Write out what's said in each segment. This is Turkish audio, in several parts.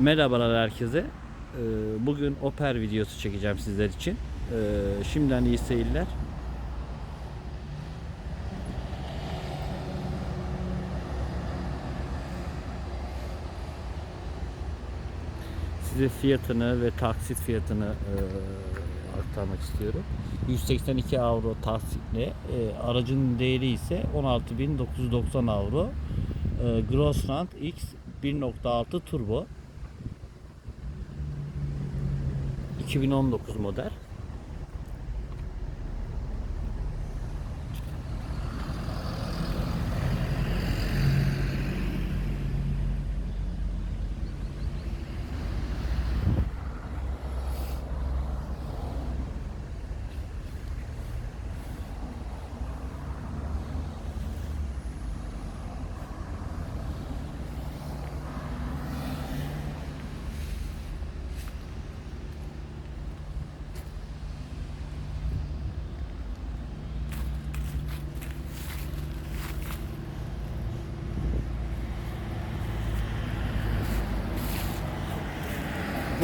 Merhabalar herkese. Ee, Bugün Oper videosu çekeceğim sizler için. Ee, Şimdiden iyi seyirler. Size fiyatını ve taksit fiyatını e, aktarmak istiyorum. 182 avro taksitle, e, aracın değeri ise 16.990 avro. E, Grossrand X 1.6 turbo 2019 model.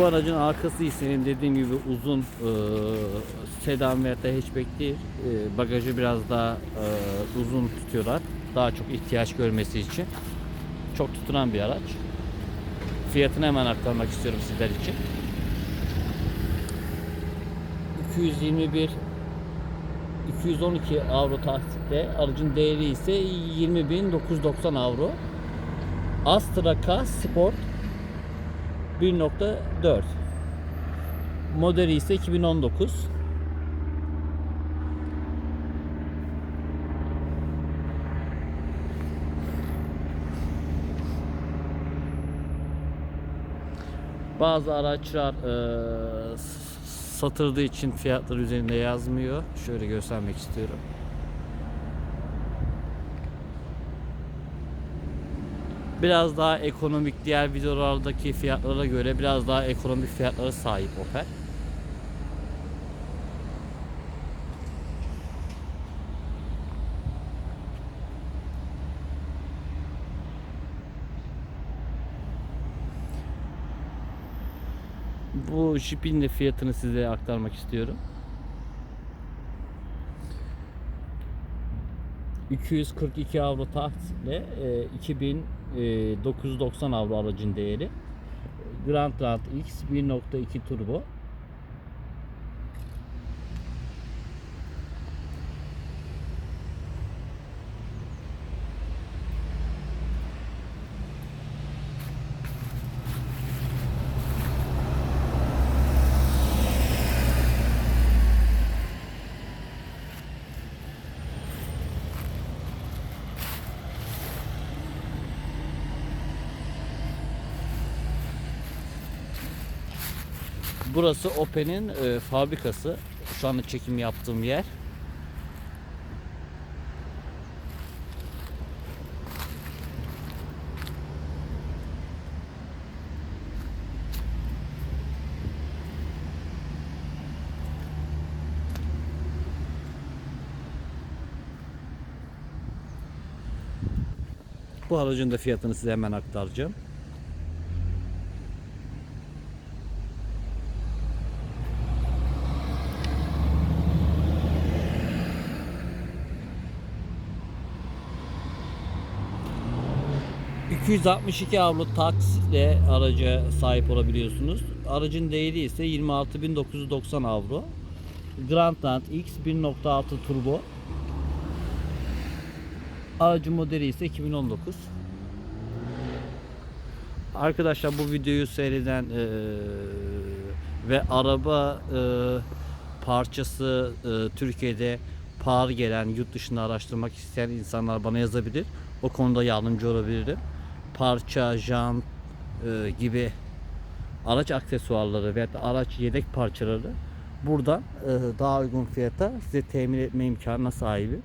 Bu aracın arkası ise senin dediğim gibi uzun e, sedan veya da hatchback değil. E, bagajı biraz daha e, uzun tutuyorlar. Daha çok ihtiyaç görmesi için. Çok tutunan bir araç. Fiyatını hemen aktarmak istiyorum sizler için. 221 212 avro taksitle aracın değeri ise 20.990 avro. Astra K Sport 1.4 Modeli ise 2019 Bazı araçlar s- satıldığı için fiyatlar üzerinde yazmıyor. Şöyle göstermek istiyorum. Biraz daha ekonomik diğer videolardaki fiyatlara göre biraz daha ekonomik fiyatlara sahip Opel. Bu Jeep'in de fiyatını size aktarmak istiyorum. 242 avro taksitle e, 2990 avro aracın değeri. Grand Grand X 1.2 turbo. Burası Opel'in e, fabrikası. Şu anda çekim yaptığım yer. Bu aracın da fiyatını size hemen aktaracağım. ...262 avro taksitle araca sahip olabiliyorsunuz. Aracın değeri ise 26.990 avro. Grandland X 1.6 turbo. Aracın modeli ise 2019. Arkadaşlar bu videoyu seyreden eee, ve araba eee, parçası eee, Türkiye'de pahalı gelen yurt dışında araştırmak isteyen insanlar bana yazabilir. O konuda yardımcı olabilirim. Parça, jant eee, gibi araç aksesuarları veya araç yedek parçaları buradan eee, daha uygun fiyata size temin etme imkanına sahibim.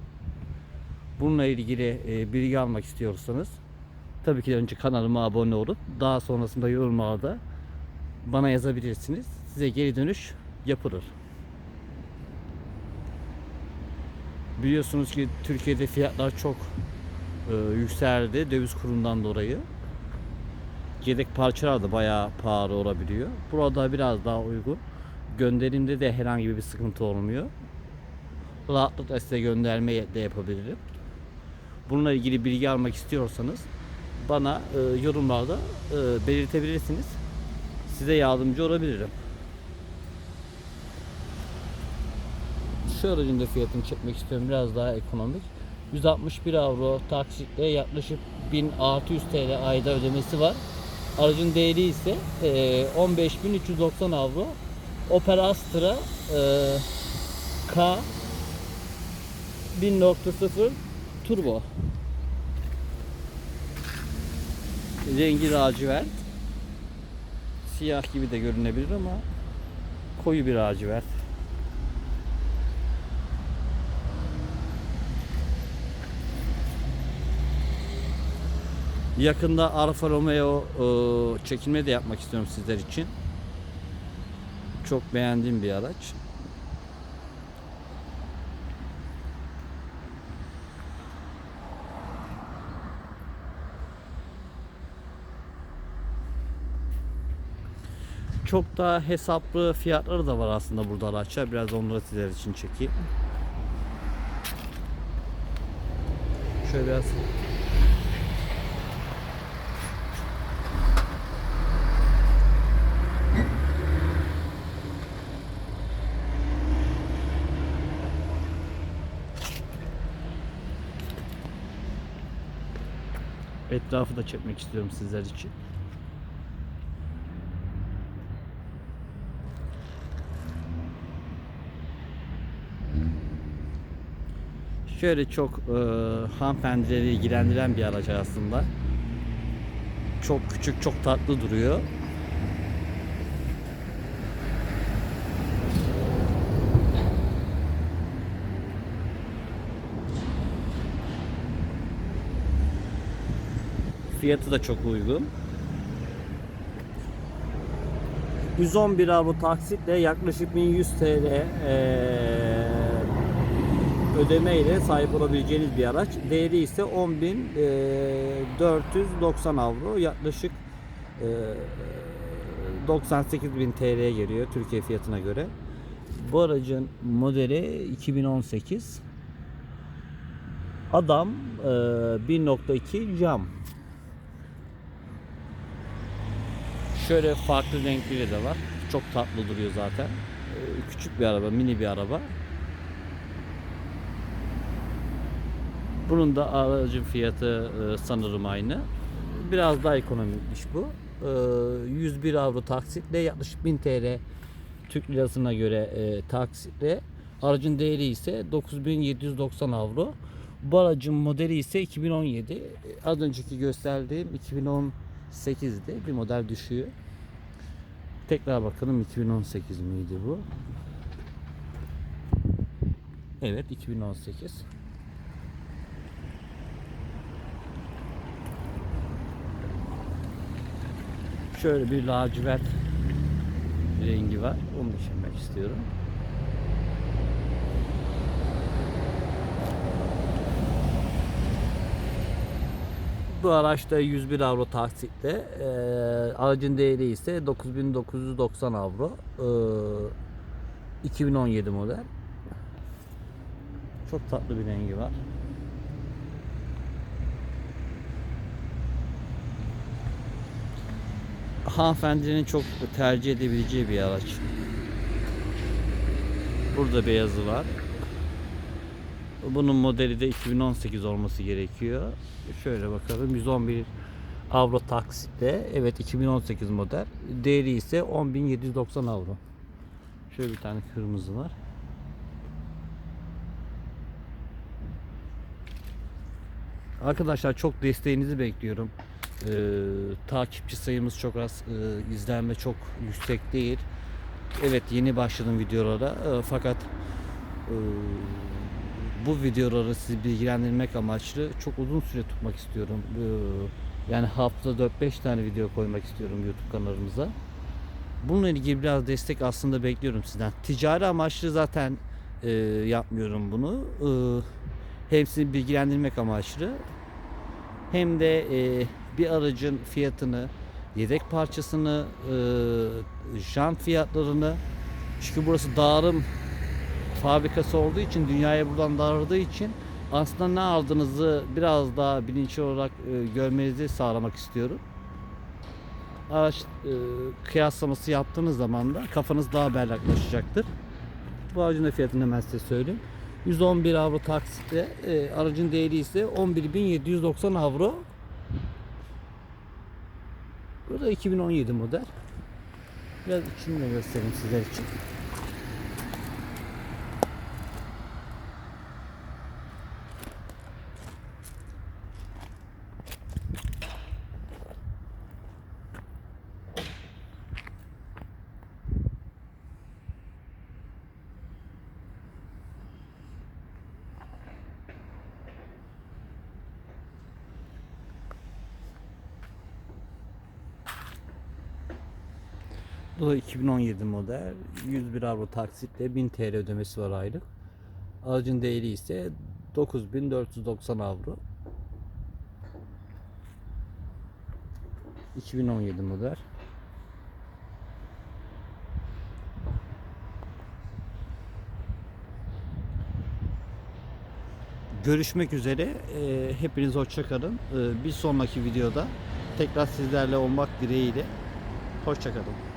Bununla ilgili e, bilgi almak istiyorsanız tabii ki önce kanalıma abone olup daha sonrasında yorumlarda bana yazabilirsiniz. Size geri dönüş yapılır. Biliyorsunuz ki Türkiye'de fiyatlar çok e, yükseldi döviz kurundan dolayı. yedek parçalar da bayağı pahalı olabiliyor. Burada biraz daha uygun. Gönderimde de herhangi bir sıkıntı olmuyor. Rahatlıkla size gönderme de yapabilirim. Bununla ilgili bilgi almak istiyorsanız bana e, yorumlarda e, belirtebilirsiniz. Size yardımcı olabilirim. Şu aracın da fiyatını çekmek istiyorum biraz daha ekonomik. 161 avro taksitle yaklaşık 1600 TL ayda ödemesi var. Aracın değeri ise e, 15.390 avro. Opel Astra e, K 1.0 turbo. Rengi lacivert. Siyah gibi de görünebilir ama koyu bir lacivert. Yakında Alfa Romeo e, çekilme de yapmak istiyorum sizler için. Çok beğendiğim bir araç. Çok daha hesaplı fiyatları da var aslında burada araçlar. Biraz onları sizler için çekeyim. Şöyle biraz etrafı da çekmek istiyorum sizler için. Şöyle çok e, hanımefendileri ilgilendiren bir araç aslında. Çok küçük, çok tatlı duruyor. Fiyatı da çok uygun. 111 avro taksitle yaklaşık 1100 TL eee ödeme ile sahip olabileceğiniz bir araç. Değeri ise 10.490 avro. Yaklaşık eee 98.000 TL'ye geliyor Türkiye fiyatına göre. Bu aracın modeli 2018. Adam eee, 1.2 cam. Şöyle farklı renkleri de var. Çok tatlı duruyor zaten. Eee, Küçük bir araba, mini bir araba. Bunun da aracın fiyatı e, sanırım aynı. Biraz daha ekonomikmiş bu. E, 101 avro taksitle yaklaşık 1000 TL Türk lirasına göre e, taksitle. Aracın değeri ise 9790 avro. Bu aracın modeli ise 2017. E, Az önceki gösterdiğim 2018'di. Bir model düşüyor. Tekrar bakalım 2018 miydi bu? Evet 2018. Şöyle bir lacivert rengi var. Onu düşünmek istiyorum. Bu araçta 101 avro taksitle. Ee, aracın değeri ise 9990 avro. Ee, 2017 model. Çok tatlı bir rengi var. hanımefendinin çok tercih edebileceği bir araç. Burada beyazı var. Bunun modeli de 2018 olması gerekiyor. Şöyle bakalım 111 avro taksitle. Evet 2018 model. Değeri ise 10.790 avro. Şöyle bir tane kırmızı var. Arkadaşlar çok desteğinizi bekliyorum. Ee, takipçi sayımız çok az, ee, izlenme çok yüksek değil. Evet yeni başladım videolara ee, fakat ee, bu videoları sizi bilgilendirmek amaçlı çok uzun süre tutmak istiyorum. Yani haftada 4-5 tane video koymak istiyorum YouTube kanalımıza. Bununla ilgili biraz destek aslında bekliyorum sizden. Ticari amaçlı zaten ee, yapmıyorum bunu. Ee, hem sizi bilgilendirmek amaçlı hem de e, bir aracın fiyatını yedek parçasını, e, jant fiyatlarını çünkü burası dağırım fabrikası olduğu için dünyaya buradan dağırdığı için aslında ne aldığınızı biraz daha bilinçli olarak e, görmenizi sağlamak istiyorum. Araç e, kıyaslaması yaptığınız zaman da kafanız daha berraklaşacaktır. Bu aracın da fiyatını hemen size söyleyeyim. 111 avro taksitle e, aracın değeri ise 11.790 avro. Burada 2017 model. Biraz içini de göstereyim sizler için. Bu da 2017 model. 101 avro taksitle 1000 TL ödemesi var aylık. Aracın değeri ise 9490 avro. 2017 model. Görüşmek üzere. Ee, hepiniz hoşçakalın. Ee, bir sonraki videoda tekrar sizlerle olmak dileğiyle. Hoşçakalın.